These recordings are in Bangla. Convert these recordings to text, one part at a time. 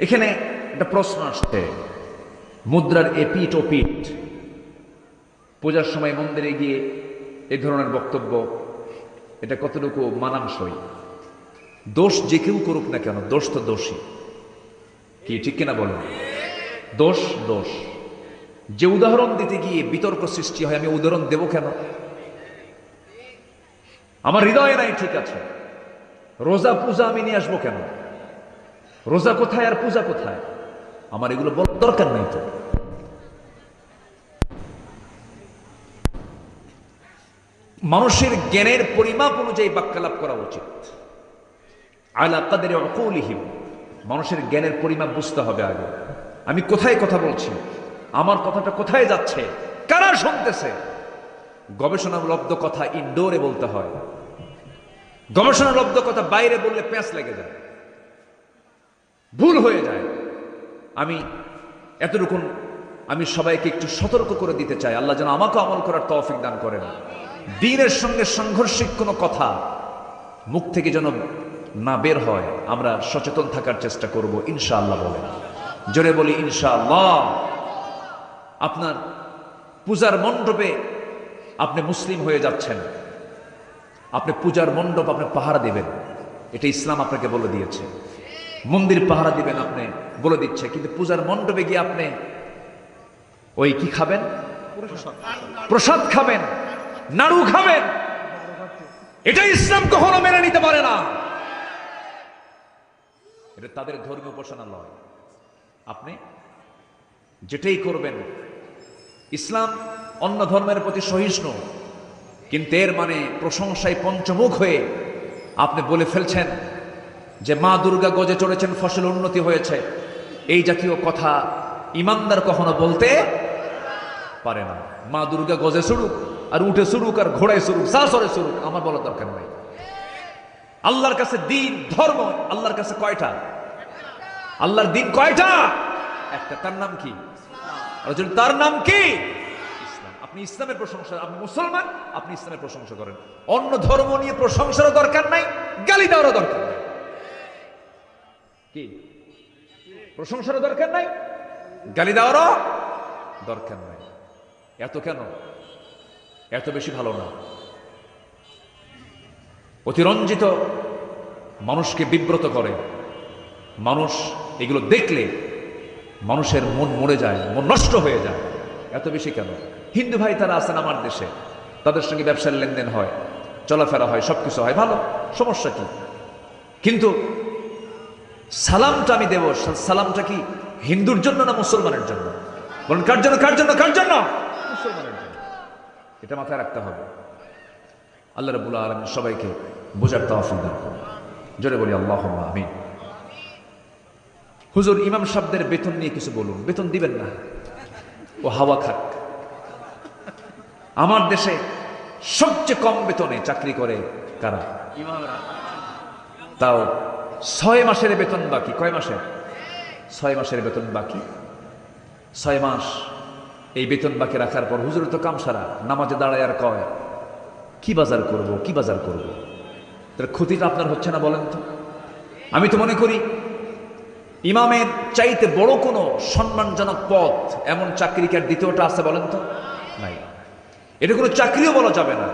এখানে একটা প্রশ্ন আসছে। মুদ্রার এ এপিট ও পিঠ। পূজার সময় মন্দিরে গিয়ে এ ধরনের বক্তব্য, এটা কতটুকু মানানসই? দোষ যে কেউ করুক না কেন, দোষ তো দোষী কি, ঠিক কিনা বলেন? দোষ দোষ। যে উদাহরণ দিতে গিয়ে বিতর্ক সৃষ্টি হয়, আমি উদাহরণ দেব কেন? আমার হৃদয়ে নাই ঠিক আছে। রোজা পূজা আমি নিয়ে আসব কেন? রোজা কোথায় আর পূজা কোথায়? আমার এগুলো বলার দরকার নাই তো। মানুষের জ্ঞানের পরিমাপ অনুযায়ী বাক্যালাপ করা উচিত। আলা কাদের অকৌলিহীন মানুষের জ্ঞানের পরিমাপ বুঝতে হবে আগে। আমি কোথায় কথা বলছি? আমার কথাটা কোথায় যাচ্ছে? কারা শুনতেছে? গবেষণালব্ধ কথা ইনডোরে বলতে হয়। গবেষণালব্ধ কথা বাইরে বললে প্যাঁচ লেগে যায়। ভুল হয়ে যায়। আমি এতটুকুন আমি সবাইকে একটু সতর্ক করে দিতে চাই। আল্লাহ যেন আমাকে আমল করার তৌফিক দান করেন। দিনের সঙ্গে সাংঘর্ষিক কোনো কথা মুখ থেকে যেন না বের হয়, আমরা সচেতন থাকার চেষ্টা করব, ইনশাআল্লাহ বলে জোরে বলি, ইনশাআল্লাহ। আপনার পূজার মণ্ডপে আপনি মুসলিম হয়ে যাচ্ছেন। আপনি পূজার মণ্ডপ, আপনি পাহারা দেবেন। এটা ইসলাম আপনাকে বলে দিয়েছে। মন্দির পাহারা দিবেন আপনি, বলে দিচ্ছে। কিন্তু পূজার মণ্ডপে গিয়ে আপনি ওই কি খাবেন? প্রসাদ খাবেন, নাড়ু খাবেন। এটা ইসলাম কখনো মেনে নিতে পারে না। এটা তাদের ধর্মীয় উপাসনালয়। আপনি যেটাই করবেন, ইসলাম অন্য ধর্মের প্রতি সহিষ্ণু, কিন্তু এর মানে প্রশংসায় পঞ্চমুখ হয়ে আপনি বলে ফেলছেন যে মা দুর্গা গজে চড়েছেন, ফসল উন্নতি হয়েছে। এই জাতীয় কথা ইমানদার কখনো বলতে পারে না। মা দুর্গা গজে চড়ুক, আর উঠে চড়ুক, আর ঘোড়ায় চড়ুক সাসরে চড়ুক, আমার বলার দরকার নাই। আল্লাহর কাছে দিন, ধর্ম, আল্লাহর কাছে কয়টা? আল্লাহর দিন কয়টা? একটা, তার নাম কি? তার নাম কি? ইসলাম। আপনি ইসলামের প্রশংসা, আপনি মুসলমান, আপনি ইসলামের প্রশংসা করেন। অন্য ধর্ম নিয়ে প্রশংসারও দরকার নাই, গালি দেওয়ারও দরকার নাই। কি? প্রশংসারও দরকার নাই? গালি দেওয়ারও দরকার নাই। এত কেন? এত বেশি ভালো না। অতিরঞ্জিত মানুষকে বিব্রত করে। মানুষ এগুলো দেখলে মানুষের মন মরে যায়, মন নষ্ট হয়ে যায়। এত বেশি কেন? হিন্দু ভাই তারা আছেন আমার দেশে। তাদের সঙ্গে ব্যবসার লেনদেন হয়, চলাফেরা হয়, সবকিছু হয়। ভালো, সমস্যা কি? কিন্তু সালামটা আমি দেব। সালামটা কি হিন্দুর জন্য না মুসলমানের জন্য? বলুন কার জন্য কার জন্য কার জন্য? মুসলমানের জন্য। এটা মাথায় রাখতে হবে। আল্লাহ রবুল আলম সবাইকে বোঝার তহফিল দান করুন। জোরে বলি আল্লাহ আমি হুজুর ইমাম সাহেবদের বেতন নিয়ে কিছু বলুন। বেতন দিবেন না। ও হাওয়া খাক। আমার দেশে সবচেয়ে কম বেতনে চাকরি করে কারা? তাও ছয় মাসের বেতন বাকি। কয় মাসের ছয় মাসের বেতন বাকি। ছয় মাস এই বেতন বাকি রাখার পর হুজুর তো কাম সারা নামাজে দাঁড়ায় আর কয়, কি বাজার করব, কি বাজার করব? তার ক্ষতিটা আপনার হচ্ছে না বলেন তো? আমি তো মনে করি, ইমামের চাইতে বড় কোনো সম্মানজনক পথ এমন চাকরি কি আর দ্বিতীয়টা আছে বলেন তো? নাই। এটা কোনো চাকরিও বলা যাবে না।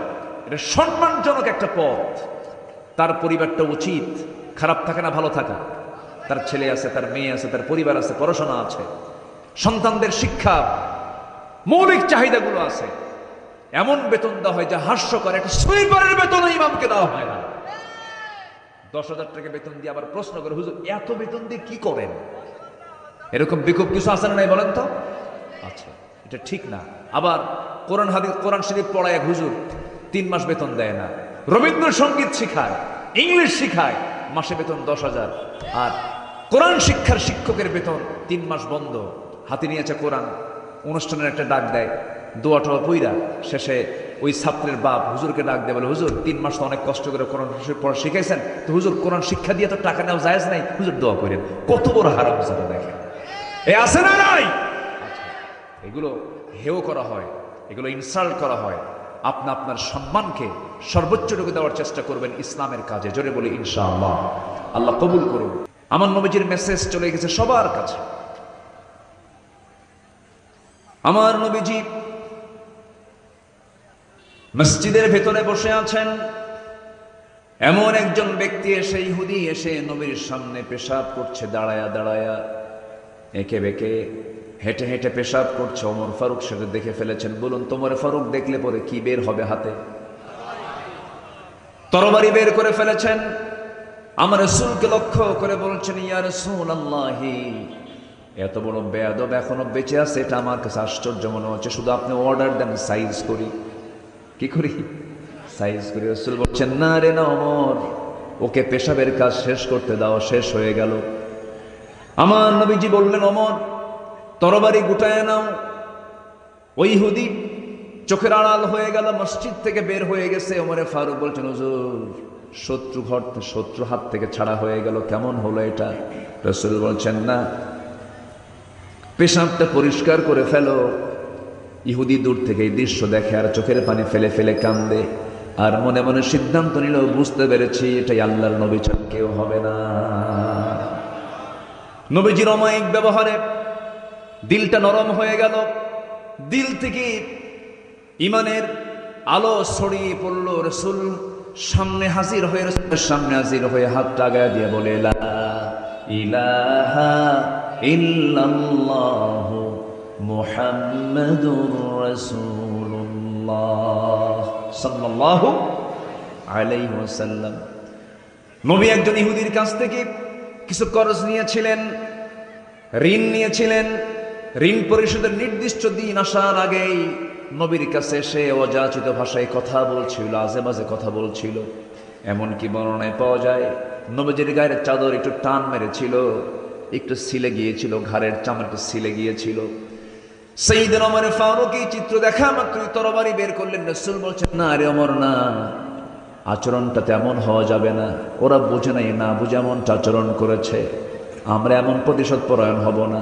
এটা সম্মানজনক একটা পথ তার পরিবারটা উচিত খারাপ থাকে না, ভালো থাকা। তার ছেলে আছে, তার মেয়ে আছে, তার পরিবার আছে, পড়াশোনা আছে। সন্তানদের শিক্ষা, মৌলিক চাহিদাগুলো আছে। এমন বেতন দেওয়া হয় যা হাস্যকর। একটা সুইপারের বেতন ইমামকে দেওয়া হয় না। দশ হাজার টাকা বেতন দিয়ে আবার প্রশ্ন করে, হুজুর, এত বেতন দিয়ে কি করেন? এরকম বিক্ষোভ কিছু আছে না নাই বলেন তো? আচ্ছা এটা ঠিক না। আবার কোরআন হাদিস, কোরআন শরীফ পড়ায় এক হুজুর তিন মাস বেতন দেয় না। রবীন্দ্রসঙ্গীত শিখায়, ইংলিশ শিখায় মাসে বেতন দশ হাজার। আর কোরআন শিক্ষার শিক্ষকের বেতন তিন মাস বন্ধ। হাতে নিয়েছে কোরআন। অনুষ্ঠানের একটা ডাক দেয় দোয়া টোয়া পইরা শেষে ওই ছাত্রের বাপ হুজুরকে ডাক দেয় বলে হুজুর তিন মাস তো অনেক কষ্ট করে কোরআন পড়া শিখাইছেন। তো হুজুর কোরআন শিক্ষা দিয়ে তো টাকা নেওয়া যায় নাই। হুজুর দোয়া করেন। কত বড় হারাম জানা দেখেন। এ আছে না নাই? আচ্ছা, এগুলো হেও করা হয়। এগুলো ইনসাল্ট করা হয়। আপনি আপনার সম্মানকে সর্বোচ্চটুকু দেওয়ার চেষ্টা করবেন ইসলামের কাজে। জোরে বলে, ইনশাআল্লাহ। আল্লাহ কবুল করুন। আমার নবীজির মেসেজ চলে গেছে সবার কাছে। আমার নবীজি মসজিদের ভেতরে বসে আছেন। এমন একজন ব্যক্তি এসে, ইহুদি এসে নবীর সামনে পেশাব করছে, দাঁড়ায়া দাঁড়ায়া, একে বেঁকে হেঁটে হেঁটে পেশাব করছে ওমর ফারুক, সেটা দেখে ফেলেছেন। বলুন, তোমার ফারুক দেখলে পরে কি বের হবে হাতে? তরবারি বের করে ফেলেছেন। আমার রসুলকে লক্ষ্য করে বলছেন, ইয়া রসুল আল্লাহি এত বড় বেয়াদব এখনও বেঁচে আছে, এটা আমার কাছে আশ্চর্য মনে হচ্ছে। শুধু আপনি অর্ডার দেন, সাইজ করি। কি করি? সাইজ করি। রসুল বলছেন, না রে না অমর ওকে পেশাবের কাজ শেষ করতে দাও শেষ হয়ে গেল। আমার নবীজি বললেন অমর তরবারি গুটায় নাও। ওই হুদি চোখের আড়াল হয়ে গেল, মসজিদ থেকে বের হয়ে গেছে। ওমরে ফারুক বলছেন, হুজুর, শত্রু ঘর শত্রু হাত থেকে ছাড়া হয়ে গেল, কেমন হলো এটা? রসুল বলছেন, না। পেশাবটা পরিষ্কার করে ফেলো। ইহুদি দূর থেকে এই দৃশ্য দেখে আর চোখের পানি ফেলে ফেলে কান্দে। আর মনে মনে সিদ্ধান্ত নিল, বুঝতে পেরেছি, এটাই আল্লাহর নবী ছাড়া কেউ হবে না। নবীজির অমায়িক ব্যবহারে দিলটা নরম হয়ে গেল। দিল থেকে ইমানের আলো ছড়িয়ে পড়ল রসুল। সামনে হাজির হয়ে রসুলের সামনে হাজির হয়ে হাতটা আগায় দিয়ে বলে ইলাহা ইল্লাল্লাহ মুহাম্মাদুর রাসূলুল্লাহ সাল্লাল্লাহু আলাইহি ওয়াসাল্লাম। নবী একজন ইহুদির কাছ থেকে কিছু করজ নিয়েছিলেন, ঋণ নিয়েছিলেন ঋণ পরিশোধের নির্দিষ্ট দিন আসার আগেই নবীর কাছে সে অযাচিত ভাষায় কথা বলছিল, আজে বাজে কথা বলছিল। এমনকি বর্ণনায় পাওয়া যায়, নবীজির গায়ের চাদর একটু টান মেরেছিল, একটু সিলে গিয়েছিল, ঘাড়ের একটু সিলে গিয়েছিল। সেই দিন আমার ফারুক এই চিত্র দেখা মাত্রই তরবারি বের করলেন, রসুল বলছেন, না আরে অমর না। আচরণটা তেমন হওয়া যাবে না। ওরা বোঝে নাই, না বুঝে এমনটা আচরণ করেছে। আমরা এমন প্রতিশোধ পরায়ণ হব না।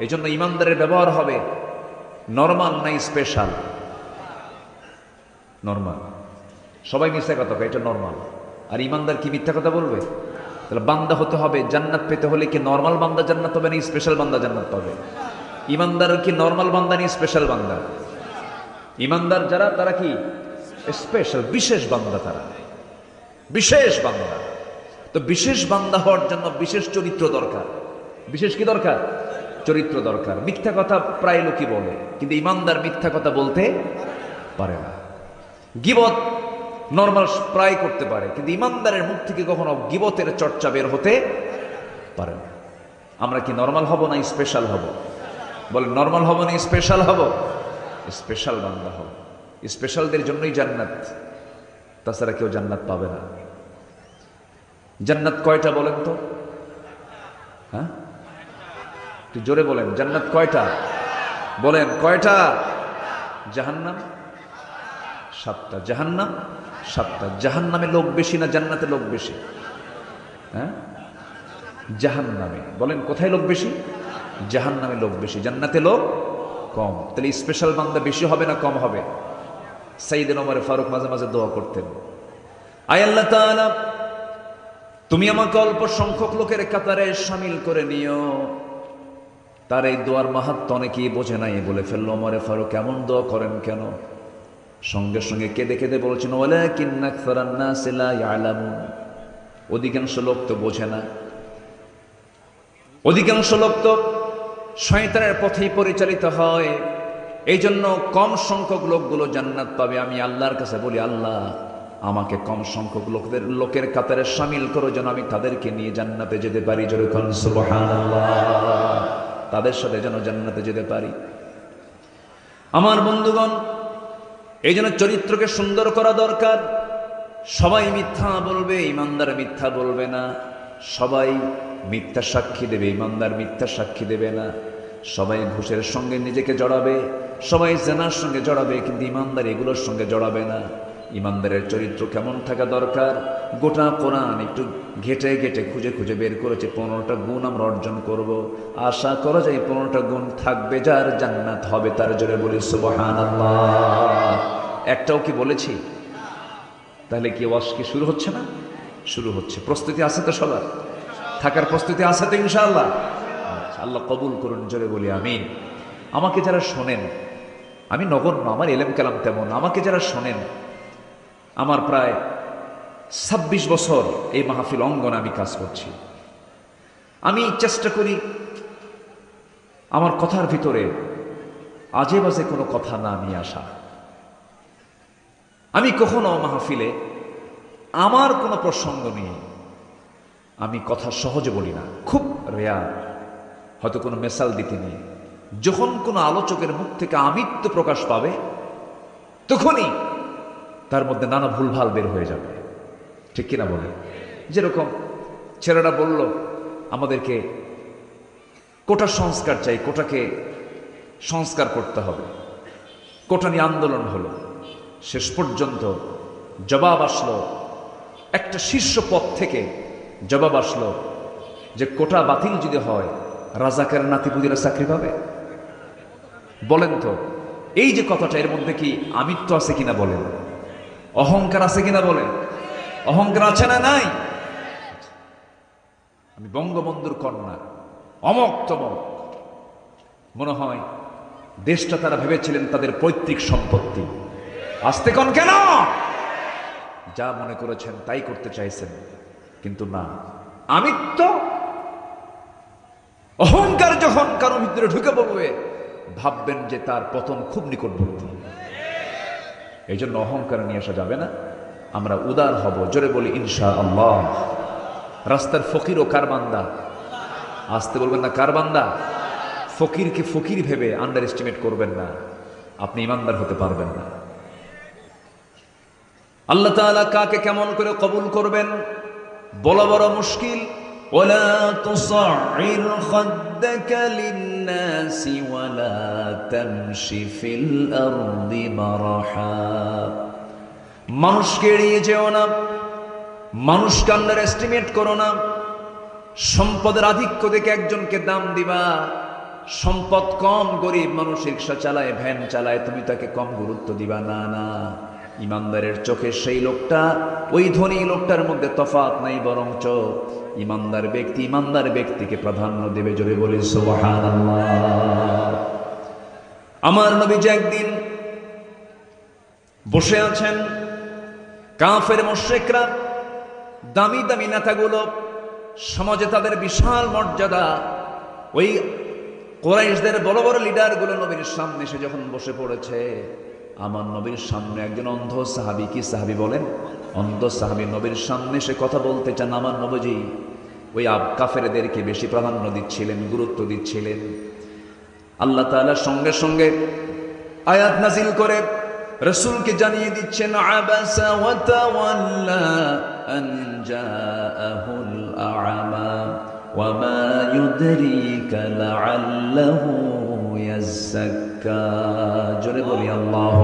এই জন্য ইমানদারের ব্যবহার হবে। নর্মাল নাই স্পেশাল নর্মাল। সবাই মিথ্যা কথা এটা নর্মাল। আর ইমানদার কি মিথ্যা কথা বলবে? তাহলে বান্দা হতে হবে, জান্নাত পেতে হলে কি নর্মাল বান্দা জান্নাত হবে, না স্পেশাল বান্দা জান্নাত পাবে ইমানদার কি নর্মাল বান্দা নেই স্পেশাল বান্দা? ইমানদার যারা, তারা কি স্পেশাল বিশেষ বান্দা তারা। বিশেষ বান্দা। তো বিশেষ বান্দা হওয়ার জন্য বিশেষ চরিত্র দরকার। বিশেষ কি দরকার? চরিত্র দরকার। মিথ্যা কথা প্রায় লোকই বলে, কিন্তু ইমানদার মিথ্যা কথা বলতে পারে না। গিবত নর্মাল প্রায় করতে পারে, কিন্তু ইমানদারের মুখ থেকে কখনো গিবতের চর্চা বের হতে পারে না। আমরা কি নর্মাল হব না স্পেশাল হব? বলে নর্মাল হব না স্পেশাল হব? স্পেশাল বান্দা হব। স্পেশালদের জন্যই জান্নাত, তাছাড়া কেউ জান্নাত পাবে না। জান্নাত কয়টা বলেন তো? হ্যাঁ? একটু জোরে বলেন, জান্নাত কয়টা? বলেন, কয়টা? জাহান্নাম? সাতটা। জাহান্নাম? সাতটা। জাহান্নামে লোক বেশি না জান্নাতে লোক বেশি? হ্যাঁ? জাহান্নামে। বলেন, কোথায় লোক বেশি? জাহান্নামে লোক বেশি। জান্নাতে লোক কম। তাহলে স্পেশাল বান্দা বেশি হবে না কম হবে? সাইদিন ওমরে ফারুক মাঝে মাঝে দোয়া করতেন। আয় আল্লাহ তুমি আমাকে অল্প সংখ্যক লোকের কাতারে সামিল করে নিও। তার এই দোয়ার মাহাত্ম অনেকেই বোঝে নাই। বলে ফেলল মরে ফারুক কেমন দোয়া করেন কেন? সঙ্গে সঙ্গে কেঁদে কেঁদে বলছেন ওলা কিন্নাক ফেরান্না সেলা অধিকাংশ লোক তো বোঝে না। অধিকাংশ লোক তো শয়তানের পথেই পরিচালিত হয়। এই জন্য কম সংখ্যক লোকগুলো জান্নাত পাবে। আমি আল্লাহর কাছে বলি, আল্লাহ, আমাকে কম সংখ্যক লোকদের, লোকের কাতারে সামিল করো যেন আমি তাদেরকে নিয়ে জান্নাতে যেতে পারি। যেরকম সুবহানাল্লাহ। তাদের সাথে যেন জান্নাতে যেতে পারি। আমার বন্ধুগণ, এই জন্য চরিত্রকে সুন্দর করা দরকার। সবাই মিথ্যা বলবে, ইমানদার মিথ্যা বলবে না। সবাই মিথ্যা সাক্ষী দেবে, ইমানদার মিথ্যা সাক্ষী দেবে না। সবাই ঘুষের সঙ্গে নিজেকে জড়াবে, সবাই জেনার সঙ্গে জড়াবে, কিন্তু ইমানদার এগুলোর সঙ্গে জড়াবে না। ইমানদারের চরিত্র কেমন থাকা দরকার? গোটা কোরআন একটু ঘেটে ঘেটে খুঁজে খুঁজে বের করেছে, পনেরোটা গুণ আমরা অর্জন করব। আশা করা যায় পনেরোটা গুণ থাকবে, যার জান্নাত হবে তার জোরে বলি সুবহান একটাও কি বলেছি? তাহলে কি ওয়াশ কি শুরু হচ্ছে না? শুরু হচ্ছে। প্রস্তুতি আছে তো সবার? থাকার প্রস্তুতি আছে তো ইনশাআল্লাহ? আল্লাহ কবুল করুন, জোরে বলি, আমিন। আমাকে যারা শোনেন, আমি নগণ্য, আমার এলেম কালাম তেমন, আমাকে যারা শোনেন আমার প্রায় ছাব্বিশ বছর এই মাহফিল অঙ্গনে আমি কাজ করছি। আমি চেষ্টা করি আমার কথার ভিতরে আজে বাজে কোনো কথা না নিয়ে আসা। আমি কখনো মাহফিলে আমার কোনো প্রসঙ্গ নিয়ে আমি কথা সহজে বলি না। খুব রেয়ার, হয়তো কোনো মেসাল দিতে নিয়ে যখন কোনো আলোচকের মুখ থেকে আমিত্ব প্রকাশ পাবে, তখনই তার মধ্যে নানা ভুলভাল বের হয়ে যাবে। ঠিক কিনা বলে যেরকম ছেলেরা বলল, আমাদেরকে কোটা সংস্কার চাই, কোটাকে সংস্কার করতে হবে। কোটা নিয়ে আন্দোলন হলো। শেষ পর্যন্ত জবাব আসলো, একটা শীর্ষ পদ থেকে জবাব আসলো যে কোটা বাতিল যদি হয় রাজাকের নাতিপুদিরা চাকরি পাবে? বলেন তো, এই যে কথাটা এর মধ্যে কি আমিত্ব আছে কিনা বলেন? অহংকার আছে কিনা বলেন? অহংকার আছে না নাই? আমি বঙ্গবন্ধুর কন্যা, অমক তমক। মনে হয় দেশটা তারা ভেবেছিলেন তাদের পৈতৃক সম্পত্তি। আসতে কন কেন? যা মনে করেছেন তাই করতে চাইছেন, কিন্তু না। আমিত্ব? অহংকার যখন কারও ভিতরে ঢুকে পড়বে, ভাববেন যে তার পতন খুব নিকটবর্তী। এই জন্য অহংকার নিয়ে আসা যাবে না। আমরা উদার হব, জোরে বলি ইনশা আল্লাহ রাস্তার ফকির ও কারবান্দা আসতে বলবেন না কারবান্দা ফকিরকে ফকির ভেবে আন্ডার এস্টিমেট করবেন না। আপনি ইমানদার হতে পারবেন না। আল্লাহ তালা কাকে কেমন করে কবুল করবেন? বলা বড় মুশকিল للناس ولا تمش في الأرض مرحا মানুষকে এড়িয়ে যেও না মানুষকে আন্ডার এস্টিমেট করো না সম্পদের আধিক্য দেখে একজনকে দাম দিবা সম্পদ কম গরিব মানুষ রিক্সা চালায় ভ্যান চালায় তুমি তাকে কম গুরুত্ব দিবা না না ইমানদারের চোখে সেই লোকটা, ওই ধনী লোকটার মধ্যে তফাত নাই, বরঞ্চ ইমানদার ব্যক্তি ইমানদার ব্যক্তিকে প্রাধান্য দেবে জোরে বলি আমার নবী যে একদিন বসে আছেন, কাফের মোশেকরা দামি দামি নেতাগুলো, সমাজে তাদের বিশাল মর্যাদা, ওই কোরাইশদের বড় বড় লিডারগুলো নবীর সামনে এসে যখন বসে পড়েছে আমার নবীর সামনে একজন অন্ধ সাহাবি কি সাহাবি বলেন? অন্ধ সাহাবি নবীর সামনে সে কথা বলতে চান আমার নবজি। ওই আব কাফেরদেরকে বেশি প্রাধান্য দিচ্ছিলেন, গুরুত্ব দিচ্ছিলেন। আল্লাহ তালার সঙ্গে সঙ্গে আয়াত নাজিল করে রসুলকে জানিয়ে দিচ্ছেন, আবাসা মা জোরে বলি, আল্লাহ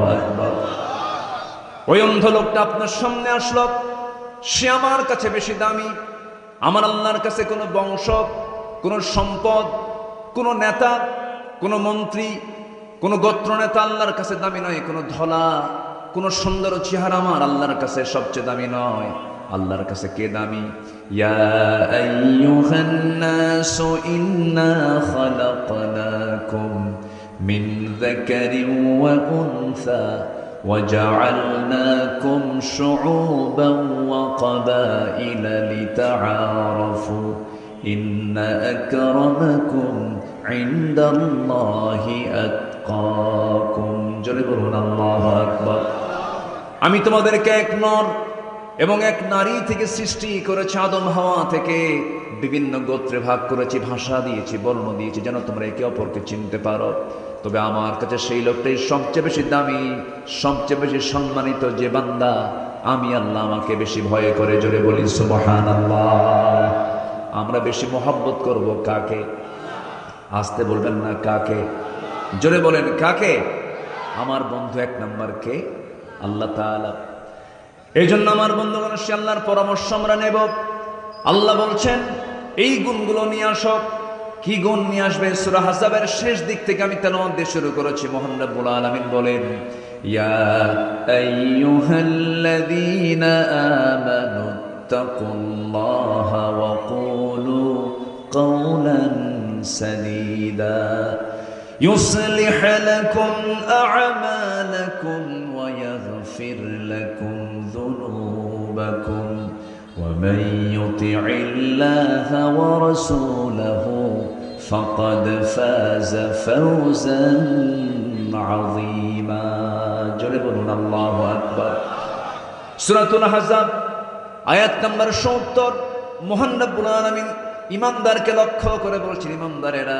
ওই অন্ধ লোকটা আপনার সামনে আসলো, সে আমার কাছে বেশি দামি, আমার আল্লাহর কাছে কোনো বংশ, কোনো সম্পদ, কোনো নেতা, কোনো মন্ত্রী, কোনো গোত্র নেতা আল্লাহর কাছে দামি নয়, কোনো ধলা, কোনো সুন্দর চেহারা আমার আল্লাহর কাছে সবচেয়ে দামি নয়। আল্লাহর কাছে কে দামি? ইয়া ইন্না খালাকনাকুম মিন ذكر وأنثى وجعلناكم شعوبا وقبائل لتعارفوا إن أكرمكم عند الله أتقاكم جربون الله أكبر আমি তোমাদেরকে এক নর এবং এক নারী থেকে সৃষ্টি করেছে আদম হাওয়া থেকে বিভিন্ন গোত্রে ভাগ করেছি, ভাষা দিয়েছি, বর্ণ দিয়েছি, যেন তোমরা একে অপরকে চিনতে পারো। তবে আমার কাছে সেই লোকটাই সবচেয়ে বেশি দামি, সবচেয়ে বেশি সম্মানিত যে বান্দা। আমি আল্লাহ আমাকে বেশি ভয় করে, জোরে বলি, সুবহানাল্লাহ। আমরা বেশি মোহাব্বত করব কাকে? আসতে বলবেন না কাকে? জোরে বলেন, কাকে? আমার বন্ধু এক নাম্বার কে? আল্লাহ তাআলা এই জন্য আমার বন্ধুগণ সে আল্লাহর পরামর্শ আমরা নেব আল্লাহ বলছেন এই গুণগুলো নিয়ে আসো কি গুণ নিয়ে আসবে সূরা হাসাবের শেষ দিক থেকে আমি তেলাওয়াত দিয়ে শুরু করেছি মোহান রব্বুল আলামিন বলেন يا أيها الذين آمنوا اتقوا الله وقولوا قولا سديدا يصلح لكم أعمالكم ذنوبكم ومن يطع الله ورسوله فقد فاز فوزا عظيما جربنا الله أكبر সূরাতুল আহজাব আয়াত নাম্বার 70 মোহান রব্বুল আলামিন ইমানদারকে লক্ষ্য করে বলছেন ইমানদারেরা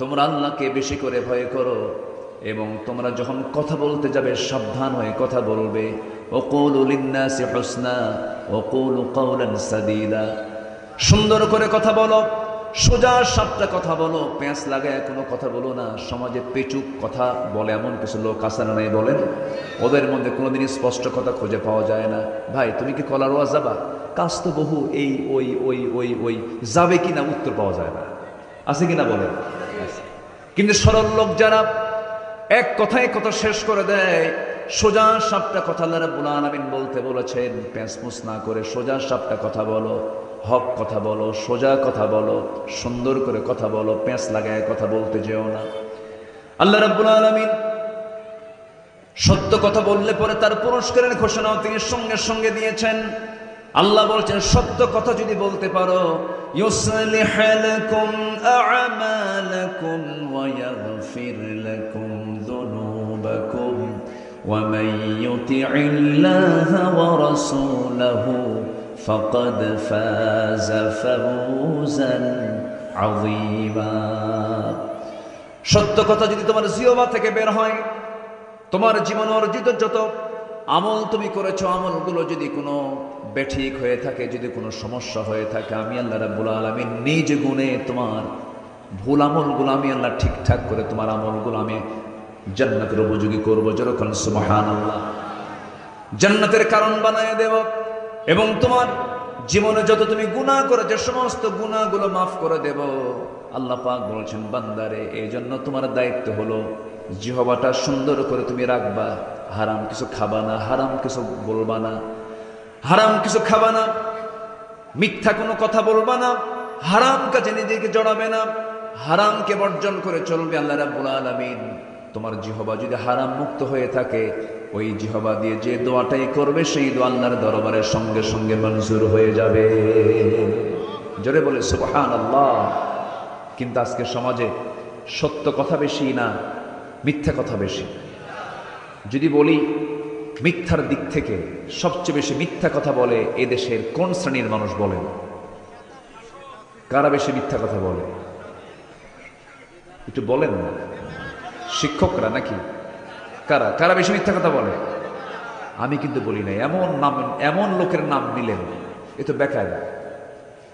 তোমরা আল্লাহকে বেশি করে ভয় করো এবং তোমরা যখন কথা বলতে যাবে, সাবধান হয়ে কথা বলবে। ওকুলু লিন্নাসি হুসনা, ওকুলু কাওলান সাদীদা। সুন্দর করে কথা বলো, সোজা সাপটা কথা বলো পেঁচ লাগায় কোনো কথা বলো না। সমাজে পেচুক কথা বলে এমন কিছু লোক আসার নাই বলেন? ওদের মধ্যে কোনোদিন স্পষ্ট কথা খুঁজে পাওয়া যায় না। ভাই, তুমি কি কলারোয়া যাবা? কাজ তো বহু, এই, ওই ওই ওই ওই। যাবে কিনা উত্তর পাওয়া যায় না। আছে কিনা বলেন? আছে। কিন্তু সরল লোক যারা এক কথায় কথা শেষ করে দেয়। সোজা সাপটা কথা আল্লাহ বুলা আলামিন বলতে বলেছেন প্যাঁচমুস না করে সোজা সাপটা কথা বলো, হক কথা বলো, সোজা কথা বলো, সুন্দর করে কথা বলো, প্যাঁচ লাগায় কথা বলতে যেও না। আল্লাহ রাবুল আলমিন সত্য কথা বললে পরে তার পুরস্কারের ঘোষণাও তিনি সঙ্গে সঙ্গে দিয়েছেন। আল্লাহ বলছেন, সত্য কথা যদি বলতে পারো ইউসলি হেলকুম আমালকুম ওয়া ইয়াগফির লাকুম। ذنوبكم ومن يطع الله ورسوله فقد فاز فوزا عظيما সত্য কথা যদি তোমার জিওবা থেকে বের হয় তোমার জীবন অর্জিত যত আমল তুমি করেছো আমলগুলো যদি কোনো বেঠিক হয়ে থাকে যদি কোনো সমস্যা হয়ে থাকে আমি আল্লাহ রাব্বুল আলামিন নিজ গুণে তোমার ভুল আমলগুলো আমি আল্লাহ ঠিকঠাক করে তোমার আমলগুলো আমি জান্নাতের উপযোগী করব যেরকম, সুবহানাল্লাহ। জান্নাতের কারণ বানায় দেব। এবং তোমার জীবনে যত তুমি গুনাহ করেছ, সমস্ত গুনাহগুলো মাফ করে দেব। আল্লাহ পাক বলছেন, বান্দারে এই জন্য তোমার দায়িত্ব হলো জিহবাটা সুন্দর করে তুমি রাখবা। হারাম কিছু খাবা না, হারাম কিছু বলবা না। হারাম কিছু খাবা না, মিথ্যা কোনো কথা বলবা না, হারাম কাজে নিজেকে জড়াবে না। হারামকে বর্জন করে চলবে আল্লাহ রাব্বুল আলামিন। তোমার জিহবা যদি হারাম মুক্ত হয়ে থাকে, ওই জিহবা দিয়ে যে দোয়াটাই করবে, সেই দোয়া আল্লাহর দরবারের সঙ্গে সঙ্গে মঞ্জুর হয়ে যাবে। জোরে বলে সুবহান আল্লাহ কিন্তু আজকে সমাজে সত্য কথা বেশি না, মিথ্যা কথা বেশি। যদি বলি, মিথ্যার দিক থেকে সবচেয়ে বেশি মিথ্যা কথা বলে এ দেশের কোন শ্রেণির মানুষ বলেন? কারা বেশি মিথ্যা কথা বলে? একটু বলেন না। শিক্ষকরা নাকি? কারা? কারা বেশি মিথ্যা কথা বলে? আমি কিন্তু বলি না এমন নাম, এমন লোকের নাম নিলেন, এ তো বেকার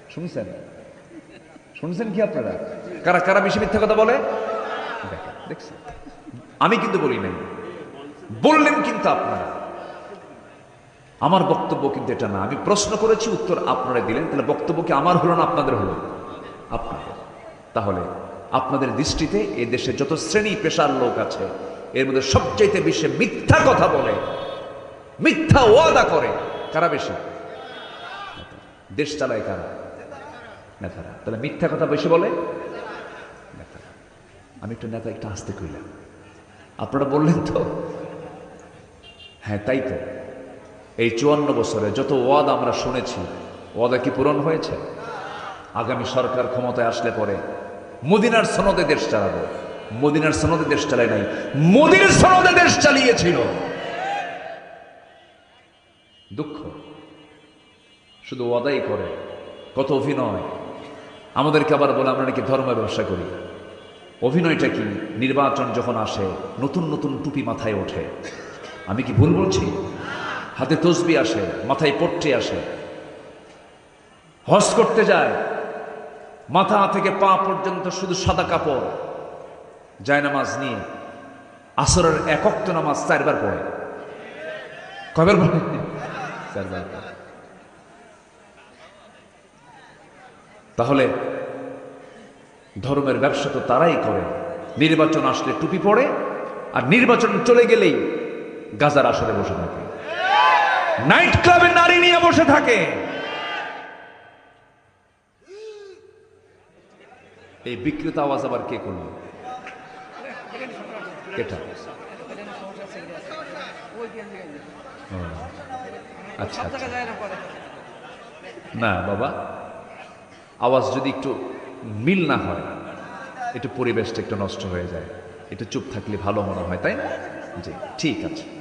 শুনছেন? শুনছেন কি আপনারা? কারা কারা বেশি মিথ্যা কথা বলে? দেখছেন? আমি কিন্তু বলি নাই, বললেন কিন্তু আপনারা। আমার বক্তব্য কিন্তু এটা না, আমি প্রশ্ন করেছি, উত্তর আপনারা দিলেন, তাহলে বক্তব্য কি আমার হলো না আপনাদের হলো? আপনাদের। তাহলে আপনাদের দৃষ্টিতে এ দেশে যত শ্রেণি পেশার লোক আছে, এর মধ্যে সবচাইতে বেশি মিথ্যা কথা বলে, মিথ্যা ওয়াদা করে। কারা বেশি? দেশ চালায় কারা? নেতারা। তাহলে মিথ্যা কথা বেশি বলে? নেতারা। আমি একটু নেতা, একটু আসতে কইলাম। আপনারা বললেন তো? হ্যাঁ তাই তো। এই চুয়ান্ন বছরে যত ওয়াদা আমরা শুনেছি, ওয়াদা কি পূরণ হয়েছে? আগামী সরকার ক্ষমতায় আসলে পরে মদিনার সনদে দেশ চালাবো। মদিনার সনদে দেশ চালায় নাই। মোদির সনদে দেশ চালিয়েছিল। দুঃখ। শুধু ওয়াদাই করে, কত অভিনয়। আমাদেরকে আবার বলে, আমরা নাকি ধর্ম ব্যবসা করি। অভিনয়টা কি? নির্বাচন যখন আসে, নতুন নতুন টুপি মাথায় ওঠে। আমি কি ভুল বলছি? হাতে তসবি আসে, মাথায় পট্টি আসে। হজ করতে যায় মাথা থেকে পা পর্যন্ত শুধু সাদা কাপড়। জায়নামাজ নিয়ে আসরের একক্ত নামাজ চারবার পড়ে। কয়বার পড়ে? চারবার তাহলে ধর্মের ব্যবসা তো তারাই করে। নির্বাচন আসলে টুপি পড়ে, আর নির্বাচন চলে গেলেই গাজার আসরে বসে থাকে। নাইট ক্লাবে নারী নিয়ে বসে থাকে। এই বিকৃত আওয়াজ আবার কে করল? এটা। আচ্ছা আচ্ছা। না, বাবা, আওয়াজ যদি একটু মিল না হয়, একটু পরিবেশটা একটু নষ্ট হয়ে যায়। একটু চুপ থাকলে ভালো মনে হয়, তাই না? জি, ঠিক আছে।